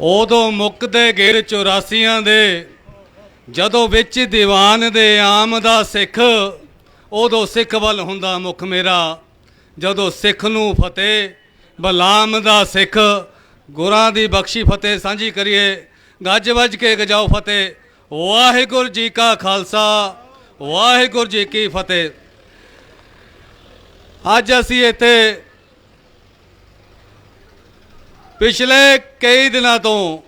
ਉਦੋਂ ਮੁੱਕਦੇ ਗਿਰ 84ਾਂ ਦੇ, ਜਦੋਂ ਵਿੱਚ ਦੀਵਾਨ ਦੇ ਆਮ ਦਾ ਸਿੱਖ, ਉਦੋਂ ਸਿੱਖ ਵੱਲ ਹੁੰਦਾ ਮੁਖ ਮੇਰਾ। ਜਦੋਂ ਸਿੱਖ ਨੂੰ ਫਤਿਹ, ਬਲਾਮ ਦਾ ਸਿੱਖ, ਗੁਰਾਂ ਦੀ ਬਖਸ਼ੀ ਫਤਿਹ ਸਾਂਝੀ ਕਰੀਏ, ਗੱਜ ਵੱਜ ਕੇ ਗਜਾਓ ਫਤਿਹ। ਵਾਹਿਗੁਰੂ ਜੀ ਕਾ ਖਾਲਸਾ, ਵਾਹਿਗੁਰੂ ਜੀ ਕੀ ਫਤਿਹ। ਅੱਜ ਅਸੀਂ ਇੱਥੇ ਪਿਛਲੇ ਕਈ ਦਿਨਾਂ ਤੋਂ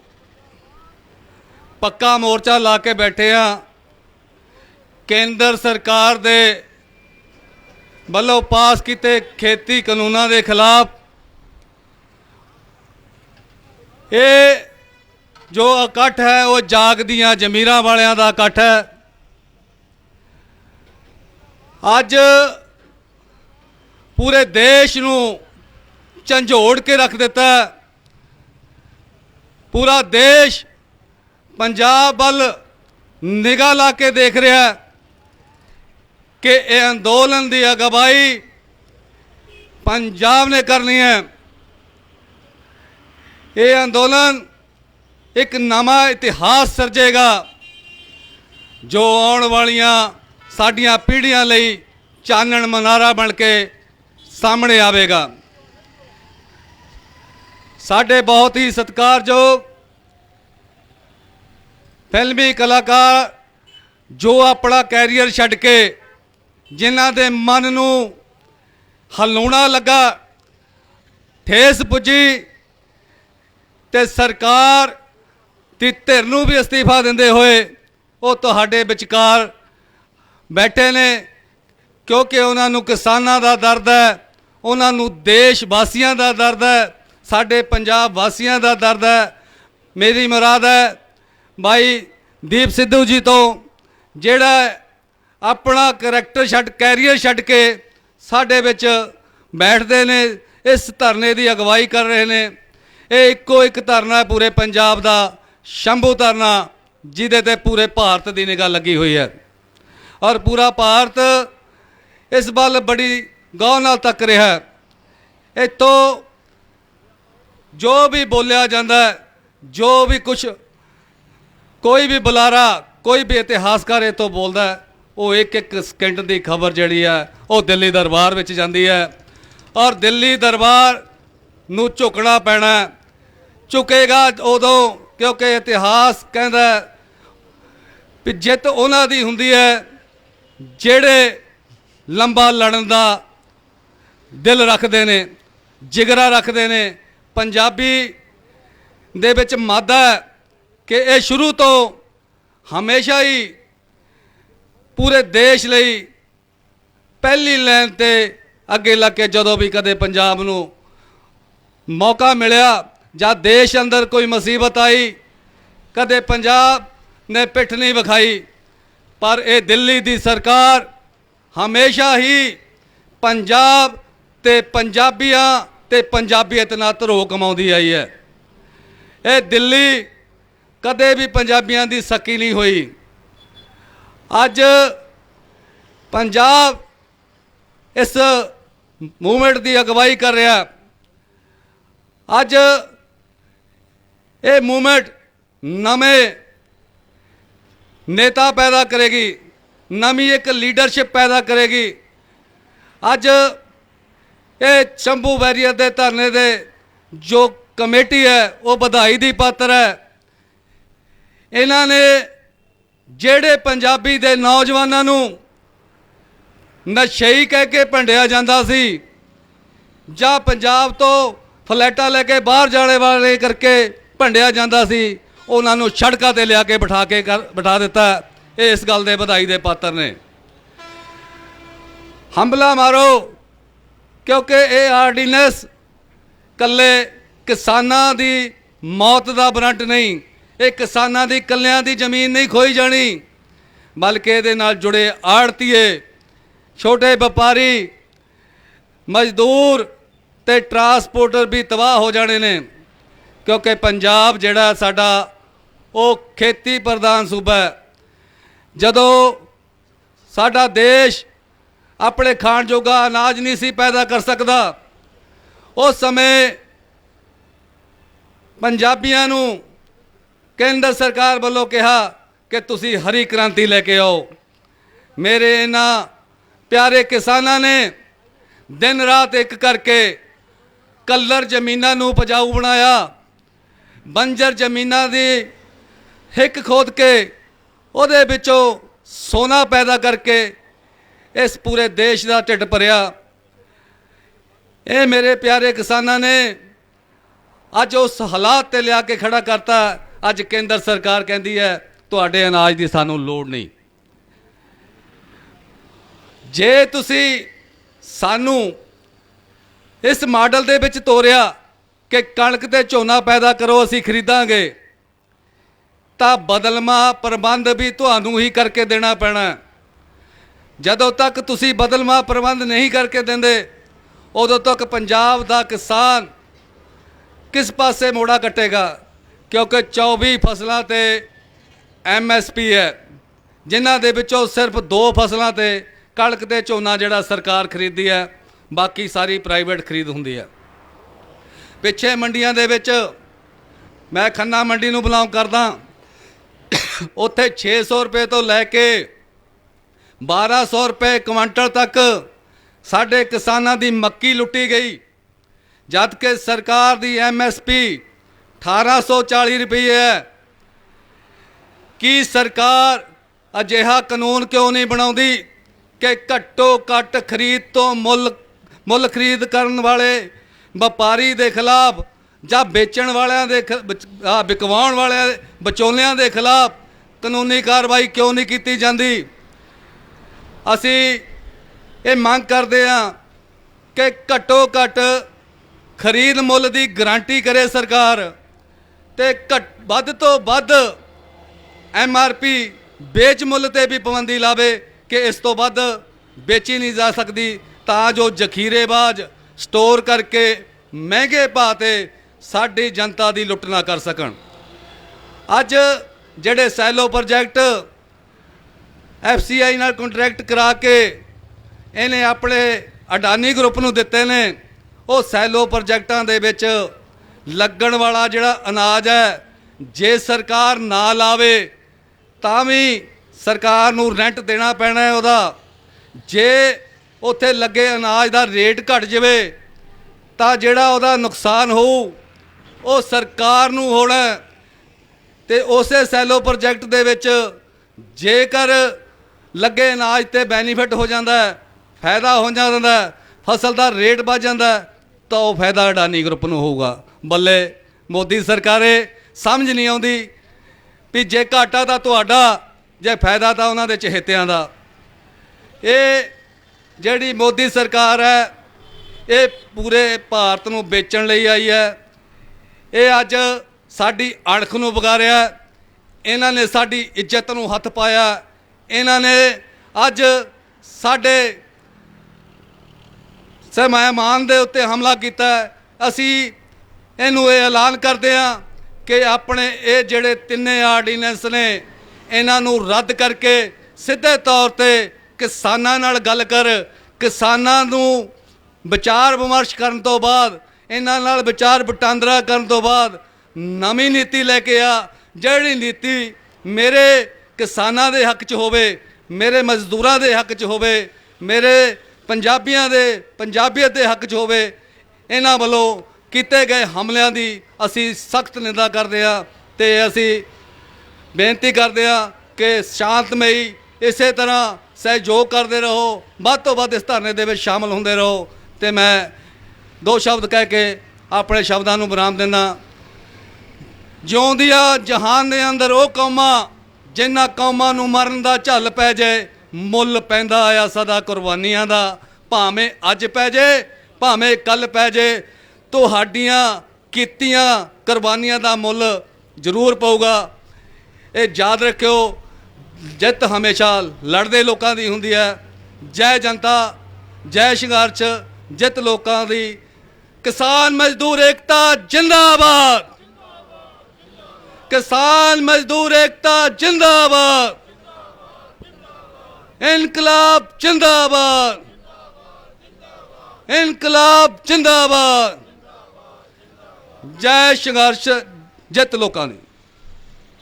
ਪੱਕਾ ਮੋਰਚਾ ਲਾ ਕੇ ਬੈਠੇ ਆ ਕੇਂਦਰ ਸਰਕਾਰ ਦੇ ਵੱਲੋਂ ਪਾਸ ਕੀਤੇ ਖੇਤੀ ਕਾਨੂੰਨਾਂ ਦੇ ਖਿਲਾਫ ਇਹ ਜੋ ਇਕੱਠ ਹੈ, ਉਹ ਜਾਗਦੀਆਂ ਜ਼ਮੀਰਾਂ ਵਾਲਿਆਂ ਦਾ ਇਕੱਠ ਹੈ। ਅੱਜ ਪੂਰੇ ਦੇਸ਼ ਨੂੰ ਝੰਜੋੜ ਕੇ ਰੱਖ ਦਿੱਤਾ ਪੂਰਾ ਦੇਸ਼ ਪੰਜਾਬ ਵੱਲ ਨਿਗਾਹ ਲਾ ਕੇ ਦੇਖ ਰਿਹਾ ਹੈ ਕਿ ਇਹ ਅੰਦੋਲਨ ਦੀ ਅਗਵਾਈ ਪੰਜਾਬ ਨੇ ਕਰਨੀ ਹੈ। ਇਹ ਅੰਦੋਲਨ ਇੱਕ ਨਵਾਂ ਇਤਿਹਾਸ ਸਿਰਜੇਗਾ ਜੋ ਆਉਣ ਵਾਲੀਆਂ ਸਾਡੀਆਂ ਪੀੜ੍ਹੀਆਂ ਲਈ ਚਾਨਣ ਮਨਾਰਾ ਬਣ ਕੇ ਸਾਹਮਣੇ ਆਵੇਗਾ। ਸਾਡੇ ਬਹੁਤ ਹੀ ਸਤਿਕਾਰਯੋਗ ਫਿਲਮੀ ਕਲਾਕਾਰ ਜੋ ਆਪਣਾ ਕੈਰੀਅਰ ਛੱਡ ਕੇ ਜਿਨ੍ਹਾਂ ਦੇ ਮਨ ਨੂੰ ਹਲੂਣਾ ਲੱਗਾ, ਠੇਸ ਪੁੱਜੀ ਤੇ ਸਰਕਾਰ ਦੀ ਧਿਰ ਨੂੰ ਵੀ ਅਸਤੀਫਾ ਦਿੰਦੇ ਹੋਏ ਉਹ ਤੁਹਾਡੇ ਵਿਚਕਾਰ ਬੈਠੇ ਨੇ, ਕਿਉਂਕਿ ਉਹਨਾਂ ਨੂੰ ਕਿਸਾਨਾਂ ਦਾ ਦਰਦ ਹੈ, ਉਹਨਾਂ ਨੂੰ ਦੇਸ਼ ਵਾਸੀਆਂ ਦਾ ਦਰਦ ਹੈ ਸਾਡੇ ਪੰਜਾਬ ਵਾਸੀਆਂ ਦਾ ਦਰਦ ਹੈ, ਮੇਰੀ ਮੁਰਾਦ ਹੈ ਭਾਈ ਦੀਪ ਸਿੱਧੂ ਜੀ ਤੋਂ, ਜਿਹੜਾ ਆਪਣਾ ਕਰੈਕਟਰ ਛੱਡ ਕੈਰੀਅਰ ਛੱਡ ਕੇ ਸਾਡੇ ਵਿੱਚ ਬੈਠਦੇ ਨੇ, ਇਸ ਧਰਨੇ ਦੀ ਅਗਵਾਈ ਕਰ ਰਹੇ ਨੇ। ਇਹ ਇੱਕੋ ਇੱਕ ਧਰਨਾ ਪੂਰੇ ਪੰਜਾਬ ਦਾ, ਸ਼ੰਭੂ ਧਰਨਾ, ਜਿਹਦੇ ਤੇ ਪੂਰੇ ਭਾਰਤ ਦੀ ਨਿਗਾਹ ਲੱਗੀ ਹੋਈ ਹੈ। ਔਰ ਪੂਰਾ ਭਾਰਤ ਇਸ ਵੱਲ ਬੜੀ ਗੌਰ ਨਾਲ ਤੱਕ ਰਿਹਾ ਹੈ। ਇੱਥੋਂ ਜੋ ਵੀ ਬੋਲਿਆ ਜਾਂਦਾ ਹੈ ਜੋ ਵੀ ਕੁਝ ਕੋਈ ਵੀ ਬੁਲਾਰਾ ਕੋਈ ਵੀ ਇਤਿਹਾਸਕਾਰ ਇਹ ਤੋਂ ਬੋਲਦਾ ਹੈ, ਉਹ ਇੱਕ ਇੱਕ ਸਕਿੰਟ ਦੀ ਖਬਰ ਜਿਹੜੀ ਹੈ ਉਹ ਦਿੱਲੀ ਦਰਬਾਰ ਵਿੱਚ ਜਾਂਦੀ ਹੈ। ਔਰ ਦਿੱਲੀ ਦਰਬਾਰ ਨੂੰ ਝੁਕਣਾ ਪੈਣਾ ਝੁਕੇਗਾ ਉਦੋਂ ਕਿਉਂਕਿ ਇਤਿਹਾਸ ਕਹਿੰਦਾ ਵੀ ਜਿੱਤ ਉਹਨਾਂ ਦੀ ਹੁੰਦੀ ਹੈ ਜਿਹੜੇ ਲੰਬਾ ਲੜਨ ਦਾ ਦਿਲ ਰੱਖਦੇ ਨੇ ਜਿਗਰਾ ਰੱਖਦੇ ਨੇ ਪੰਜਾਬੀ ਦੇ ਵਿੱਚ ਮਾਦਾ ਹੈ ਕਿ ਇਹ ਸ਼ੁਰੂ ਤੋਂ ਹਮੇਸ਼ਾ ਹੀ ਪੂਰੇ ਦੇਸ਼ ਲਈ ਪਹਿਲੀ ਲਾਈਨ ਤੇ ਅੱਗੇ ਲੱਗ ਕੇ ਜਦੋਂ ਵੀ ਕਦੇ ਪੰਜਾਬ ਨੂੰ ਮੌਕਾ ਮਿਲਿਆ ਜਾਂ ਦੇਸ਼ ਅੰਦਰ ਕੋਈ ਮੁਸੀਬਤ ਆਈ, ਕਦੇ ਪੰਜਾਬ ਨੇ ਪਿੱਠ ਨਹੀਂ ਵਿਖਾਈ, ਪਰ ਇਹ ਦਿੱਲੀ ਦੀ ਸਰਕਾਰ ਹਮੇਸ਼ਾ ਹੀ ਪੰਜਾਬ ਤੇ ਪੰਜਾਬੀਆਂ ਤੇ ਪੰਜਾਬੀਅਤ ਨਾਲ ਧਰੋ ਕਮਾਉਂਦੀ ਆਈ ਹੈ। ਇਹ ਦਿੱਲੀ ਕਦੇ ਵੀ ਪੰਜਾਬੀਆਂ ਦੀ ਸਕੀ ਨਹੀਂ ਹੋਈ। ਅੱਜ ਪੰਜਾਬ ਇਸ ਮੂਵਮੈਂਟ ਦੀ ਅਗਵਾਈ ਕਰ ਰਿਹਾ। ਅੱਜ ਇਹ ਮੂਵਮੈਂਟ ਨਵੇਂ ਨੇਤਾ ਪੈਦਾ ਕਰੇਗੀ, ਨਵੀਂ ਇੱਕ ਲੀਡਰਸ਼ਿਪ ਪੈਦਾ ਕਰੇਗੀ। ਅੱਜ ਇਹ ਸ਼ੰਭੂ ਵੈਰੀਅਰ ਦੇ ਧਰਨੇ ਦੇ ਜੋ ਕਮੇਟੀ ਹੈ, ਉਹ ਵਧਾਈ ਦੀ ਪਾਤਰ ਹੈ। ਇਹਨਾਂ ਨੇ ਜਿਹੜੇ ਪੰਜਾਬੀ ਦੇ ਨੌਜਵਾਨਾਂ ਨੂੰ ਨਸ਼ਈ ਕਹਿ ਕੇ ਭੰਡਿਆ ਜਾਂਦਾ ਸੀ, ਜਾਂ ਪੰਜਾਬ ਤੋਂ ਫਲੈਟਾਂ ਲੈ ਕੇ ਬਾਹਰ ਜਾਣੇ ਵਾਲੇ ਕਰਕੇ ਭੰਡਿਆ ਜਾਂਦਾ ਸੀ, ਉਹਨਾਂ ਨੂੰ ਸੜਕਾਂ ਤੇ ਲਿਆ ਕੇ ਬਿਠਾ ਕੇ ਕਰ- ਬਿਠਾ ਦਿੱਤਾ ਇਹ ਇਸ ਗੱਲ ਦੇ ਵਧਾਈ ਦੇ ਪਾਤਰ ਨੇ। ਹੰਬਲਾ ਮਾਰੋ ਕਿਉਂਕਿ ਇਹ ਆਰਡੀਨੈਂਸ ਕੱਲੇ ਕਿਸਾਨਾਂ ਦੀ ਮੌਤ ਦਾ ਬਰੰਟ ਨਹੀਂ, ਇਹ ਕਿਸਾਨਾਂ ਦੀ ਕੱਲਿਆਂ ਦੀ ਜ਼ਮੀਨ ਨਹੀਂ ਖੋਈ ਜਾਣੀ, ਬਲਕਿ ਇਹਦੇ ਨਾਲ ਜੁੜੇ ਆੜਤੀਏ, ਛੋਟੇ ਵਪਾਰੀ, ਮਜ਼ਦੂਰ ਤੇ ਟਰਾਂਸਪੋਰਟਰ ਵੀ ਤਬਾਹ ਹੋ ਜਾਣੇ ਨੇ, ਕਿਉਂਕਿ ਪੰਜਾਬ ਜਿਹੜਾ ਸਾਡਾ ਉਹ ਖੇਤੀ ਪ੍ਰਧਾਨ ਸੂਬਾ ਹੈ। ਜਦੋਂ ਸਾਡਾ ਦੇਸ਼ ਆਪਣੇ ਖਾਣ ਜੋਗਾ ਅਨਾਜ ਨਹੀਂ ਸੀ ਪੈਦਾ ਕਰ ਸਕਦਾ। ਉਸ ਸਮੇਂ ਪੰਜਾਬੀਆਂ ਨੂੰ ਕੇਂਦਰ ਸਰਕਾਰ ਵੱਲੋਂ ਕਿਹਾ ਕਿ ਤੁਸੀਂ ਹਰੀ ਕ੍ਰਾਂਤੀ ਲੈ ਕੇ ਆਓ। ਮੇਰੇ ਇਹਨਾਂ ਪਿਆਰੇ ਕਿਸਾਨਾਂ ਨੇ ਦਿਨ ਰਾਤ ਇੱਕ ਕਰਕੇ ਕੱਲਰ ਜ਼ਮੀਨਾਂ ਨੂੰ ਉਪਜਾਊ ਬਣਾਇਆ। ਬੰਜਰ ਜ਼ਮੀਨਾਂ ਦੀ ਹਿੱਕ ਖੋਦ ਕੇ ਉਹਦੇ ਵਿੱਚੋਂ ਸੋਨਾ ਪੈਦਾ ਕਰਕੇ ਇਸ ਪੂਰੇ ਦੇਸ਼ ਦਾ ਢਿੱਡ ਭਰਿਆ। ਇਹ ਮੇਰੇ ਪਿਆਰੇ ਕਿਸਾਨਾਂ ਨੇ ਅੱਜ ਉਸ ਹਾਲਾਤ ਤੇ ਲਿਆ ਕੇ ਖੜਾ ਕਰਤਾ। ਅੱਜ ਕੇਂਦਰ ਸਰਕਾਰ ਕਹਿੰਦੀ ਹੈ, ਤੁਹਾਡੇ ਅਨਾਜ ਦੀ ਸਾਨੂੰ ਲੋੜ ਨਹੀਂ। ਜੇ ਤੁਸੀਂ ਸਾਨੂੰ ਇਸ ਮਾਡਲ ਦੇ ਵਿੱਚ ਤੋਰਿਆ ਕਿ ਕਣਕ ਤੇ ਝੋਨਾ ਪੈਦਾ ਕਰੋ, ਅਸੀਂ ਖਰੀਦਾਂਗੇ, ਤਾਂ ਬਦਲਮਾ ਪ੍ਰਬੰਧ ਵੀ ਤੁਹਾਨੂੰ ਹੀ ਕਰਕੇ ਦੇਣਾ ਪੈਣਾ। ਜਦੋਂ ਤੱਕ ਤੁਸੀਂ ਬਦਲਮਾ ਪ੍ਰਬੰਧ ਨਹੀਂ ਕਰਕੇ ਦਿੰਦੇ, ਉਦੋਂ ਤੱਕ ਪੰਜਾਬ ਦਾ ਕਿਸਾਨ ਕਿਸ ਪਾਸੇ ਮੋੜਾ ਕੱਟੇਗਾ? ਕਿਉਂਕਿ 24 ਫਸਲਾਂ ਤੇ ਐਮਐਸਪੀ ਹੈ, ਜਿਨ੍ਹਾਂ ਦੇ ਵਿੱਚੋਂ ਸਿਰਫ ਦੋ ਫਸਲਾਂ ਤੇ ਕਣਕ ਤੇ ਝੋਨਾ ਜਿਹੜਾ ਸਰਕਾਰ ਖਰੀਦਦੀ ਹੈ, ਬਾਕੀ ਸਾਰੀ ਪ੍ਰਾਈਵੇਟ ਖਰੀਦ ਹੁੰਦੀ ਹੈ। ਪਿੱਛੇ ਮੰਡੀਆਂ ਦੇ ਵਿੱਚ ਮੈਂ ਖੰਨਾ ਮੰਡੀ ਨੂੰ ਬਿਲੋਂਗ ਕਰਦਾ, ਉੱਥੇ 600 ਰੁਪਏ ਤੋਂ ਲੈ ਕੇ 1200 ਰੁਪਏ ਕੁਇੰਟਲ ਤੱਕ ਸਾਡੇ ਕਿਸਾਨਾਂ ਦੀ ਮੱਕੀ ਲੁੱਟੀ ਗਈ। ਜਦ ਕਿ ਸਰਕਾਰ ਦੀ ਐਮਐਸਪੀ 1840 ਰੁਪਏ ਹੈ। ਕੀ ਸਰਕਾਰ ਅਜਿਹਾ ਕਾਨੂੰਨ ਕਿਉਂ ਨਹੀਂ ਬਣਾਉਂਦੀ ਕਿ ਘੱਟੋ ਘੱਟ ਖਰੀਦ ਤੋਂ ਮੁੱਲ ਮੁੱਲ ਖਰੀਦ ਕਰਨ ਵਾਲੇ ਵਪਾਰੀ ਦੇ ਖਿਲਾਫ ਜਾਂ ਵੇਚਣ ਵਾਲਿਆਂ ਦੇ ਖ- ਵਿਕਵਾਉਣ ਵਾਲਿਆਂ, ਵਿਚੋਲਿਆਂ ਦੇ ਖਿਲਾਫ ਕਾਨੂੰਨੀ ਕਾਰਵਾਈ ਕਿਉਂ ਨਹੀਂ ਕੀਤੀ ਜਾਂਦੀ? ਅਸੀਂ ਇਹ ਮੰਗ ਕਰਦੇ ਹਾਂ ਕਿ ਘੱਟੋ ਘੱਟ ਖਰੀਦ ਮੁੱਲ ਦੀ ਗਾਰੰਟੀ ਕਰੇ ਸਰਕਾਰ ਤੇ ਘੱਟ, ਵੱਧ ਤੋਂ ਵੱਧ ਐਮ ਆਰ ਪੀ ਵੇਚ ਮੁੱਲ ਤੇ ਵੀ ਪਾਬੰਦੀ ਲਾਵੇ ਕਿ ਇਸ ਤੋਂ ਵੱਧ ਵੇਚੀ ਨਹੀਂ ਜਾ ਸਕਦੀ। ਤਾਂ ਜੋ ਜ਼ਖੀਰੇਬਾਜ਼ ਸਟੋਰ ਕਰਕੇ ਮਹਿੰਗੇ ਭਾਅ ਤੇ ਸਾਡੀ ਜਨਤਾ ਦੀ ਲੁੱਟ ਨਾ ਕਰ ਸਕਣ। ਅੱਜ ਜਿਹੜੇ ਸੈਲੋ ਪ੍ਰੋਜੈਕਟ ਐਫਸੀਆਈ ਨਾਲ ਕੰਟਰੈਕਟ ਕਰਾ ਕੇ ਇਹਨੇ ਆਪਣੇ ਅਡਾਨੀ ਗਰੁੱਪ ਨੂੰ ਦਿੱਤੇ ਨੇ ਉਹ ਸੈਲੋ ਪ੍ਰੋਜੈਕਟਾਂ ਦੇ ਵਿੱਚ ਲੱਗਣ ਵਾਲਾ ਜਿਹੜਾ ਅਨਾਜ ਹੈ, ਜੇ ਸਰਕਾਰ ਨਾ ਲਾਵੇ, ਤਾਂ ਵੀ ਸਰਕਾਰ ਨੂੰ ਰੈਂਟ ਦੇਣਾ ਪੈਣਾ ਹੈ ਉਹਦਾ ਜੇ ਉੱਥੇ ਲੱਗੇ ਅਨਾਜ ਦਾ ਰੇਟ ਘਟ ਜਾਵੇ, ਤਾਂ ਜਿਹੜਾ ਉਹਦਾ ਨੁਕਸਾਨ ਹੋਊ, ਉਹ ਸਰਕਾਰ ਨੂੰ ਹੋਣਾ ਹੈ। ਤੇ ਉਸੇ ਸੈਲੋ ਪ੍ਰੋਜੈਕਟ ਦੇ ਵਿੱਚ ਜੇਕਰ ਲੱਗੇ ਅਨਾਜ ਤੇ ਬੈਨੀਫਿਟ ਹੋ ਜਾਂਦਾ ਹੈ ਫਾਇਦਾ ਹੋ ਜਾਂਦਾ ਹੈ ਫਸਲ ਦਾ ਰੇਟ ਵੱਧ ਜਾਂਦਾ ਹੈ, ਤਾਂ ਉਹ ਫਾਇਦਾ ਅਡਾਨੀ ਗਰੁੱਪ ਨੂੰ ਹੋਊਗਾ। ਬੱਲੇ ਮੋਦੀ ਸਰਕਾਰੇ ਸਮਝ ਨਹੀਂ ਆਉਂਦੀ ਵੀ ਜੇ ਘਾਟਾ ਤਾਂ ਤੁਹਾਡਾ ਜੇ ਫਾਇਦਾ ਤਾਂ ਉਹਨਾਂ ਦੇ ਚਹੇਤਿਆਂ ਦਾ। ਇਹ ਜਿਹੜੀ ਮੋਦੀ ਸਰਕਾਰ ਹੈ ਇਹ ਪੂਰੇ ਭਾਰਤ ਨੂੰ ਵੇਚਣ ਲਈ ਆਈ ਹੈ। ਇਹ ਅੱਜ ਸਾਡੀ ਅਣਖ ਨੂੰ ਵਿਗਾੜਿਆ ਇਹਨਾਂ ਨੇ ਸਾਡੀ ਇੱਜ਼ਤ ਨੂੰ ਹੱਥ ਪਾਇਆ ਇਹਨਾਂ ਨੇ ਅੱਜ ਸਾਡੇ ਸਹਿਮਾਨ ਦੇ ਉੱਤੇ ਹਮਲਾ ਕੀਤਾ ਅਸੀਂ ਇਹਨੂੰ ਇਹ ਐਲਾਨ ਕਰਦੇ ਹਾਂ ਕਿ ਆਪਣੇ ਇਹ ਜਿਹੜੇ ਤਿੰਨੇ ਆਰਡੀਨੈਂਸ ਨੇ, ਇਹਨਾਂ ਨੂੰ ਰੱਦ ਕਰਕੇ ਸਿੱਧੇ ਤੌਰ ਤੇ ਕਿਸਾਨਾਂ ਨਾਲ ਗੱਲ ਕਰ, ਕਿਸਾਨਾਂ ਨੂੰ ਵਿਚਾਰ ਵਿਮਰਸ਼ ਕਰਨ ਤੋਂ ਬਾਅਦ, ਇਹਨਾਂ ਨਾਲ ਵਿਚਾਰ ਵਟਾਂਦਰਾ ਕਰਨ ਤੋਂ ਬਾਅਦ ਨਵੀਂ ਨੀਤੀ ਲੈ ਕੇ ਆ। ਜਿਹੜੀ ਨੀਤੀ ਮੇਰੇ ਕਿਸਾਨਾਂ ਦੇ ਹੱਕ 'ਚ ਹੋਵੇ, ਮੇਰੇ ਮਜ਼ਦੂਰਾਂ ਦੇ ਹੱਕ 'ਚ ਹੋਵੇ, ਮੇਰੇ ਪੰਜਾਬੀਆਂ ਦੇ, ਪੰਜਾਬੀਅਤ ਦੇ ਹੱਕ 'ਚ ਹੋਵੇ, ਇਹਨਾਂ ਵੱਲੋਂ ਕੀਤੇ ਗਏ ਹਮਲਿਆਂ ਦੀ ਅਸੀਂ ਸਖਤ ਨਿੰਦਾ ਕਰਦੇ ਹਾਂ ਤੇ ਅਸੀਂ ਬੇਨਤੀ ਕਰਦੇ ਹਾਂ ਕਿ ਸ਼ਾਂਤਮਈ ਇਸੇ ਤਰ੍ਹਾਂ ਸਹਿਯੋਗ ਕਰਦੇ ਰਹੋ, ਵੱਧ ਤੋਂ ਵੱਧ ਇਸ ਧਰਨੇ ਦੇ ਵਿੱਚ ਸ਼ਾਮਲ ਹੁੰਦੇ ਰਹੋ ਤੇ ਮੈਂ ਦੋ ਸ਼ਬਦ ਕਹਿ ਕੇ ਆਪਣੇ ਸ਼ਬਦਾਂ ਨੂੰ ਬਰਾਮ ਦਿੰਦਾ। ਜਿਉਂਦੀਆਂ ਜਹਾਨ ਦੇ ਅੰਦਰ ਉਹ ਕੌਮਾਂ ਜਿਨ੍ਹਾਂ ਕੌਮਾਂ ਨੂੰ ਮਰਨ ਦਾ ਝੱਲ ਪੈ ਜਾਏ ਮੁੱਲ ਪੈਂਦਾ ਆ ਸਦਾ ਕੁਰਬਾਨੀਆਂ ਦਾ। ਭਾਵੇਂ ਅੱਜ ਪੈ ਜਾਏ ਭਾਵੇਂ ਕੱਲ ਪੈ ਜਾਏ ਤੁਹਾਡੀਆਂ ਕੀਤੀਆਂ ਕੁਰਬਾਨੀਆਂ ਦਾ ਮੁੱਲ ਜ਼ਰੂਰ ਪਊਗਾ। ਇਹ ਯਾਦ ਰੱਖਿਓ, ਜਿੱਤ ਹਮੇਸ਼ਾ ਲੜਦੇ ਲੋਕਾਂ ਦੀ ਹੁੰਦੀ ਹੈ। ਜੈ ਜਨਤਾ, ਜੈ ਸੰਘਰਸ਼, ਜਿੱਤ ਲੋਕਾਂ ਦੀ। ਕਿਸਾਨ ਮਜ਼ਦੂਰ ਏਕਤਾ, ਜਿੰਦਾਬਾਦ! ਕਿਸਾਨ ਮਜ਼ਦੂਰ ਏਕਤਾ ਜਿੰਦਾਬਾਦ। ਇਨਕਲਾਬ ਜਿੰਦਾਬਾਦ। ਇਨਕਲਾਬ ਜਿੰਦਾਬਾਦ। ਜੈ ਸੰਘਰਸ਼ ਜਿੱਤ ਲੋਕਾਂ ਦੀ।